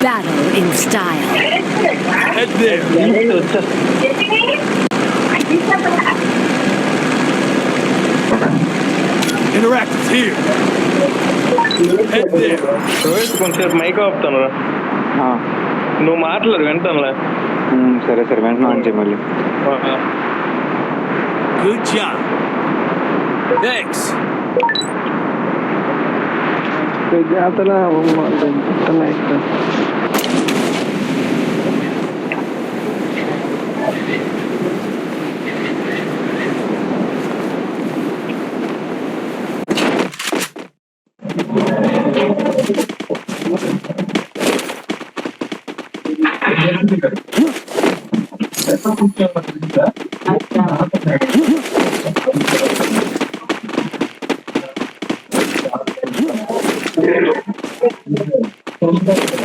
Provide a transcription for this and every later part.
Battle in style. Head there. Interactive here. Head there. కొంచెం mic ఆపుతాను రా నువ్వు మాట్లాడు వింటానులే సరే సరే వెంటనే ఆన్ చేయి మళ్ళీ గుడ్ జాబ్ థ్యాంక్స్ జాతర Gracias.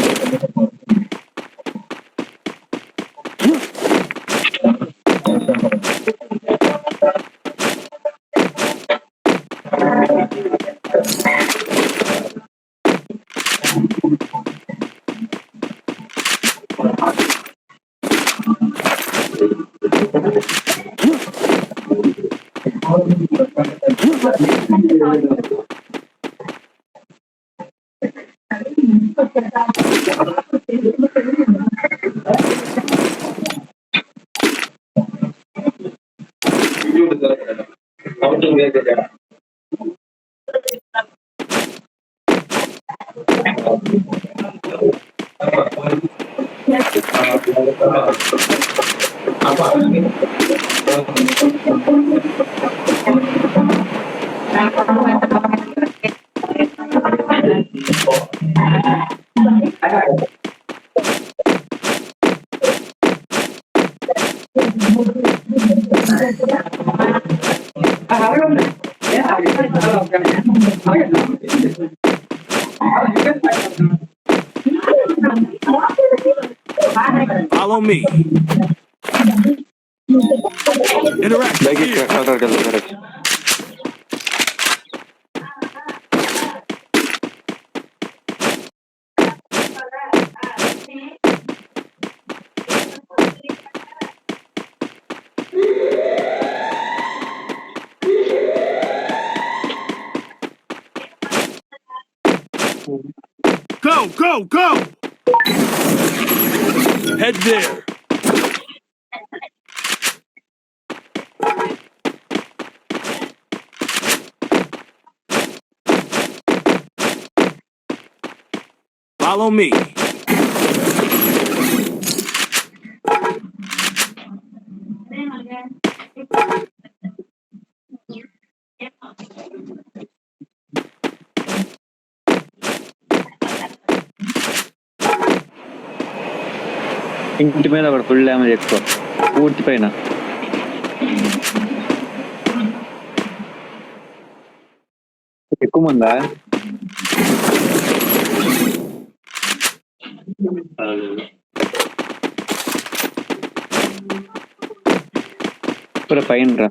不简单，不简单。Gracias. Go, go! Head there. Follow me. ఇంటి మీద ఒకటి ఫుల్ డ్యామేజ్ ఎక్కువ పూర్తి పైన ఎక్కువ ఇప్పుడు పైన రా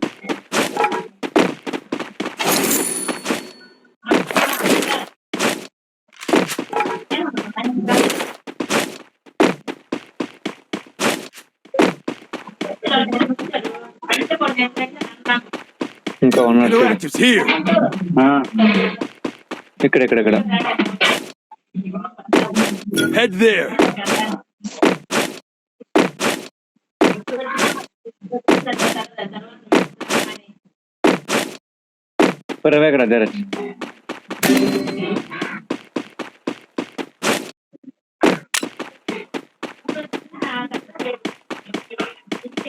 ఇంకా వన్ ఇక్కడ ఇక్కడ ఇక్కడ Head there. Pero ve a derecha.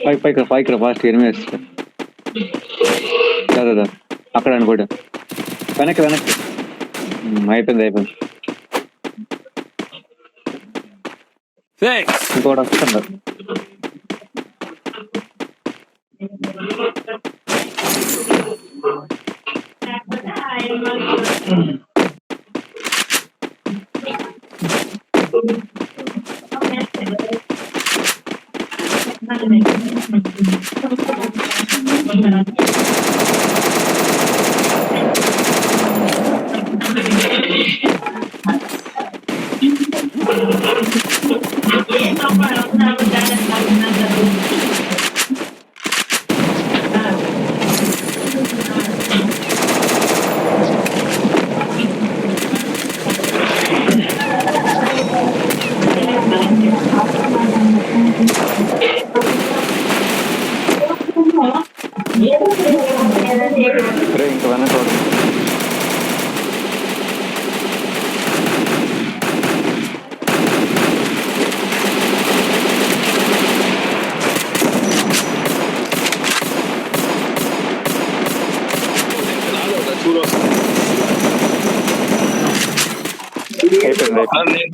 Vai, vai, vai, vai, vai, కదా అక్కడ అనుకోట వెనక్కి వెనక్కి అయిపోయింది అయిపోయింది ఇంకోటి వస్తుంది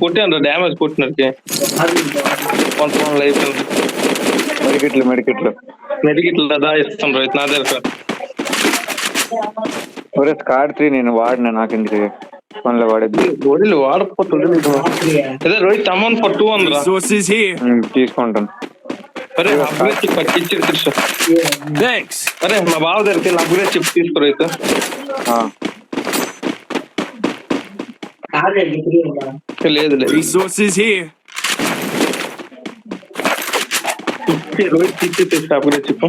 అయిపోయింది నేను కొట్టాను డ్యామేజ్ కొట్టినట్టు కొంతమంది అయిపోయింది మెడికెట్లు మెడికెట్లు మెడికిట్లు దా ఇస్తాను రోహిత్ నా దగ్గర ఒరే స్కాడ్ త్రీ నేను వాడిన నాకెందుకు ఫోన్లో వాడేది గొడవలు వాడకపోతుంది అదే Rohit amount for two వందరా Resources here. ఉమ్, తీసుకుంటాను అరే అప్గ్రేడ్ చిప్ పట్టించి కృష్ణ Thanks. అరే మా బావ దగ్గరికి అప్గ్రేడ్ చిప్ తీసుకో రోహిత్ ఆ, లేదు లేదు Resources here. రోహిత్ ఇచ్చి తెచ్చి అప్గ్రేడ్ చిప్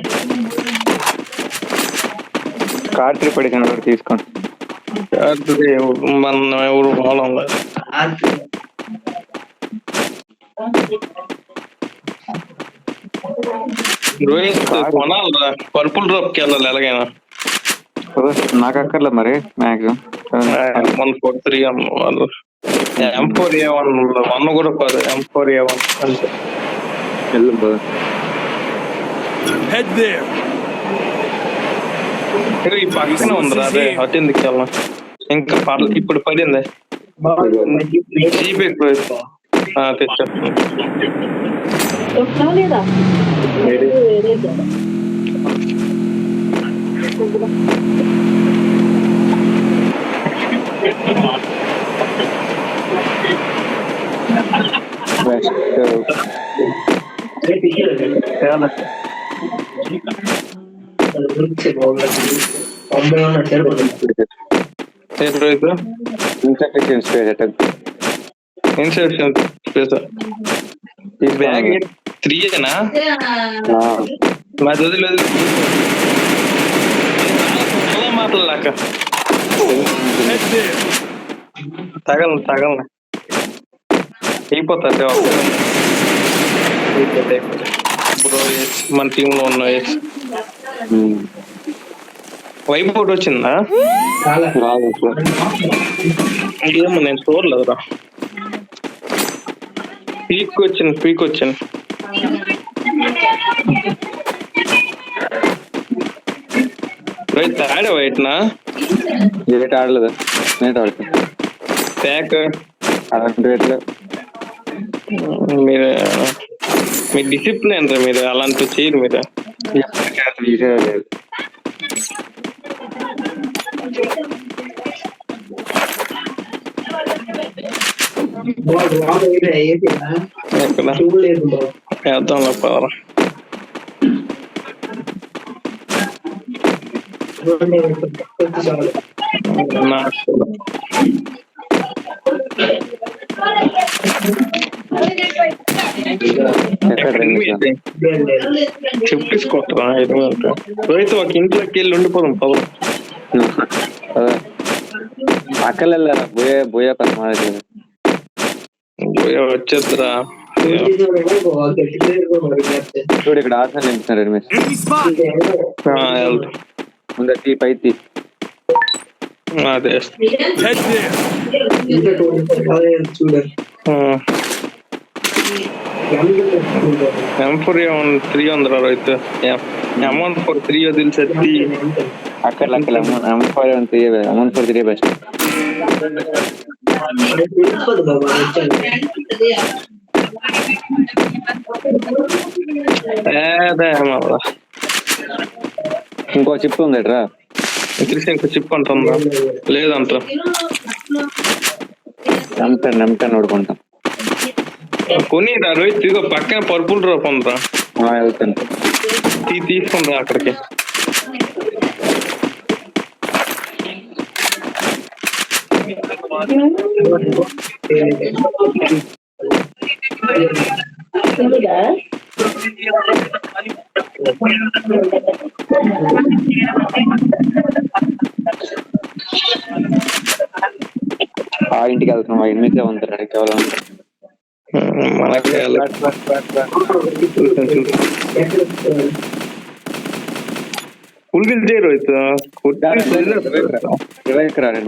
స్కాడ్ త్రీ పడిన కూడా తీసుకోండి మన ఎవరు వాళ్ళం లేదు రోహిత్ కొనాలరా పర్పుల్ డ్రాప్కి వెళ్ళాలి ఎలాగైనా. నాకు అక్కర్లేదు మరి మ్యాక్సిమం వన్. ఫోర్ త్రీ వాళ్ళు M four A one one కూడా కాదు ఎం ఫోర్ ఏ వన్ అంతే. వెళ్ళు బ్రో. Head there. ఇక్కడ ఈ పక్కన ఉందిరా అదే అటు ఎందుకు వెళ్ళాం ఇంకా పర్లే ఇప్పుడు పడింది? జీపే తెచ్చా. లేదా Best. Rohit Insufficient space attack. Inception space ఈ బ్యాగ్ త్రీ ఏనా ఆ, మాది వదిలేదు మాట్లాడలేక తగలను తగలను. అయిపోతా బ్రో మన టీమ్లో ఉన్న వైపు ఒకటి వచ్చిందా? ఏమో నేను చూడలేదురా. పీక్ వచ్చింది పీక్ వచ్చింది. రైట్ ఆడే వైట్నా? ఏట ఆడలేదు. నేను ఆడుతాను ప్యాక్ అలాంటి రేట్లో మీరు మీ డిసిప్లిన్ రా మీరు అలాంటివి చేయరు మీరు. ఎక్కడ? చూడలేదు వేద్దాం పదరా నాకు షిఫ్ట్ తీసుకొట్టరా ఇరవై రోహిత్ ఒక ఇంట్లోకి వెళ్ళి ఉండిపోదాం పదం అదే వెళ్ళారా బోయ బోయ పని బోయ వచ్చేద్దరా చూడు ఇక్కడ ఆసన నింపుతున్నారు Ramesh Onda ti, ti. Ah, de esto. ¡Gente! Un trío en la. Ya. Un trío del setí. Acá. Ya un trío. Ya me un trío. Eh, ya me ఇంకో చిప్ ఉంది రా తెలిసి ఇంకా చిప్ అంటుందా లేదంట నమ్ముతాను నమ్ముతాను నోడుకుంటాం కొని రా రోహిత్ ఇదిగో పక్కన పర్పుల్ డ్రాప్ ఉందిరా. వెళ్తాను తీ తీసుకుని రా అక్కడికి. ఆ ఇంటికి వెళ్తున్నాం. ఆ ఎనిమిదిగా ఉంటారు కేవలం. మనకి చేయరు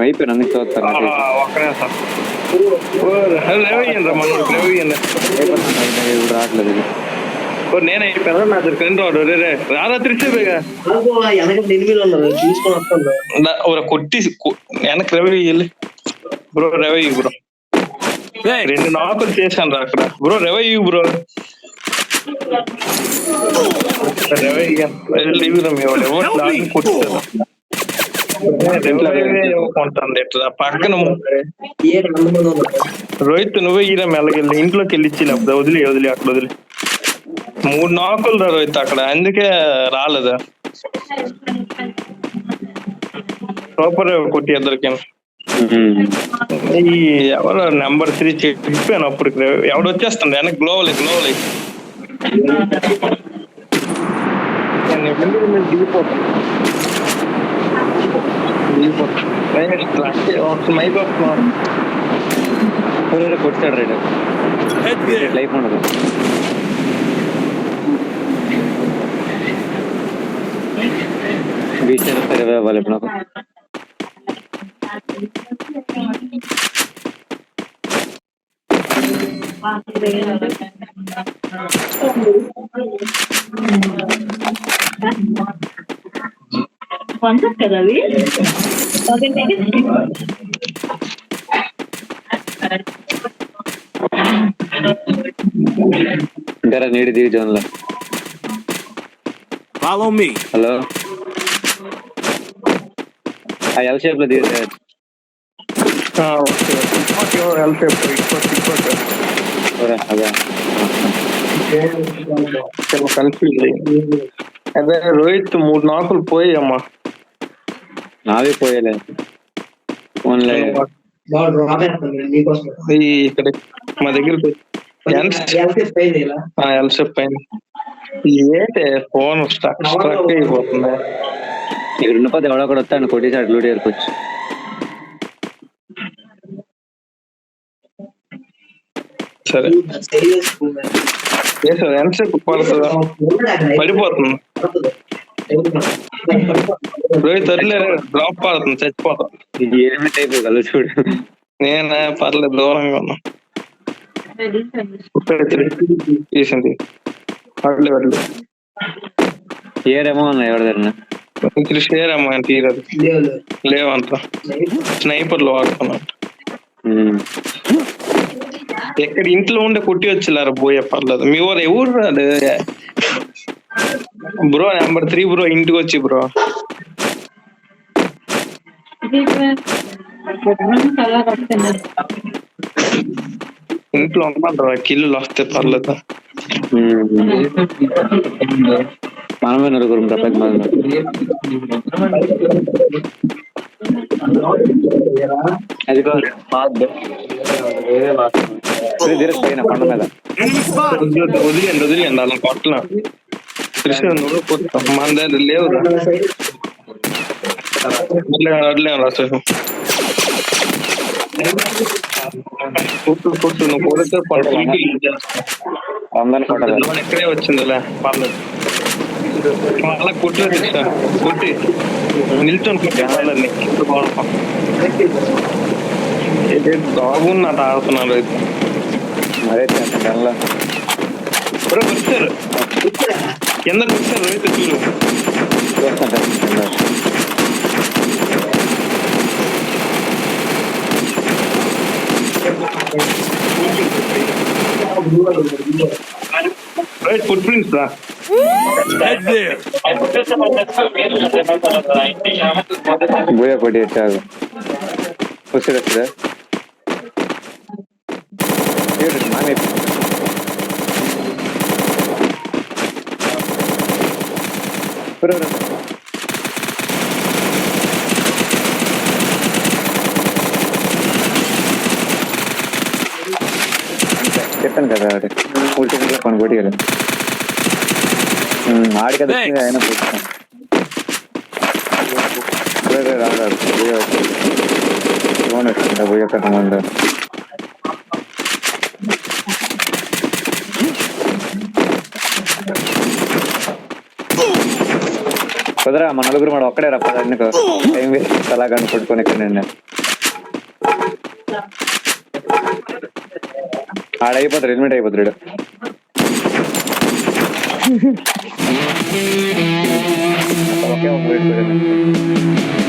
అయిపోయిన చూస్తాను ఇప్పుడు రావట్లేదు. ఇది. ఓ నేను అయిపోయాను నా దగ్గర రెండు రాడు రే రే రారా తిరిసేపోయా వెనక ఎనిమిది ఉన్నారు చూసుకొని వస్తాను ఒక కొట్టి కొ- వెనక్కి రవి వెళ్ళి బ్రో రవి బ్రో Thanks. రెండు నాకులు చేశాను రా అక్కడ బ్రో రవి బ్రో రవి వెళ్ళి ఇవ్వరా మీ వాడు ఎవరు దాన్ని కొట్టారు కొంటాను ఇట్లా పక్కన ఏ రెండు మంది ఉన్నారు రోహిత్ నువ్వే ఈరా మెల్లగెళ్ళి ఇంట్లోకి వెళ్ళి ఇచ్చి లేకపోతే వదిలి వదిలి అక్కడ వదిలి మూడు నాకులు రా రోహిత్ అక్కడ అందుకే రాలేదు? సూపర్ కొట్టి ఇద్దరికి. ఈ ఎవరు నెంబర్ త్రీ చెప్పాను అప్పుడు ఎవడు వచ్చేస్తుంది వెనక్కి గ్లోవల్ గ్లోవల్ మైక్ కొట్టాడు there. లైఫ్ ఉండదు. బీచ్ ఇరవై అవ్వాలి ఇప్పుడు నాకు? వందకు కదా అవి ఇంకా నీడి దిగి జోన్ లో Follow me. హలో ఆ ఎల్ షేప్ లో దిగి అదే కన్ఫ్యూజ్ అదే రోహిత్ మూడు నాకులు పోయామ్మా నావే పోయేలే ఓన్లీ బాగా డ్రాప్ అయిపోతుంది నీకోసం ఈ ఇక్కడ మా దగ్గరకు ఎంతసేపు అయింది ఇలా ఎల్సెప్ పైన ఏంటే ఫోన్ స్ట్రక్ స్ట్రక్ అయిపోతుంది ఇక్కడ పది ఎవడో కూడా వస్తాను కొట్టేసి అటు లూటి ఏరుకోవచ్చు సరే. ఎంతసేపు పడుతుందా పడిపోతుంది. రోహిత్ వదిలే డ్రాప్ పడుతుంది చచ్చిపోతాం. చూడు. నేనే పర్లేదు దూరంగా ఉన్నా. తీసింది. వడ్లే ఏరేమో అన్న ఎవరి దగ్గర ఇంక షేర్ అమ్మా తీరదు లేవంత. స్నైపర్లు వాడుతున్నట్టు ఎక్కడ ఇంట్లో ఉండే కొట్టి వచ్చిలారు పోయే పర్లేదు. మీ ఊరు ఎవరు రాదు బ్రో నెంబర్ త్రీ బ్రో ఇంటికి వచ్చి బ్రో. ఇంట్లో ఉంటారు కిల్లులు వస్తే పర్లేదు. మనమే నలుగురు తప్పక మనం అది కాదు ధీరజ్ పైన కొండ మీద Enemy spot. వదిలేయండి వదిలేయండి వదిలేయండి అలా కొట్టల కృష్ణ నువ్వు కొట్టు మన దగ్గర లేవు వదిలేము రాసేసం కొట్టు కొట్టు నువ్వు కొడితే పడుతుంది వందని కొట్టదు లోన్ ఎక్కడే వచ్చిందిలే పర్లేదు అలా కొట్టు కృష్ణ కొట్టి. నిల్చొని కొట్టి. పర్లేదు నీకు ఇప్పుడు బాగున్నట్టు ఆడుతున్నారు మరే వచ్చారు. కిందకు వచ్చారు అయితే చూడు. రైట్ ఫుట్ ప్రింట్స్ రా. Head there. బోయ కొట్టి వచ్చారు వస్తుంది వస్తుందా మానే చెప్తాను కదా ఆడు మూడు సెకండ్లో పని కొట్టారు ఆడి కదా ఆయన పొజిషన్ రాడు రాడు. పోయే ఫోన్ వచ్చిందా పోయే కదా ముందు కుదరా మన నలుగురు మన ఒక్కడే రా పద ఎందుకు? టైం వేస్ట్ అలా కానీ పట్టుకొని ఇక్కడ నిన్న. ఆడ అయిపోతారు హెల్మెట్ అయిపోతాడు Okay, I'll do it.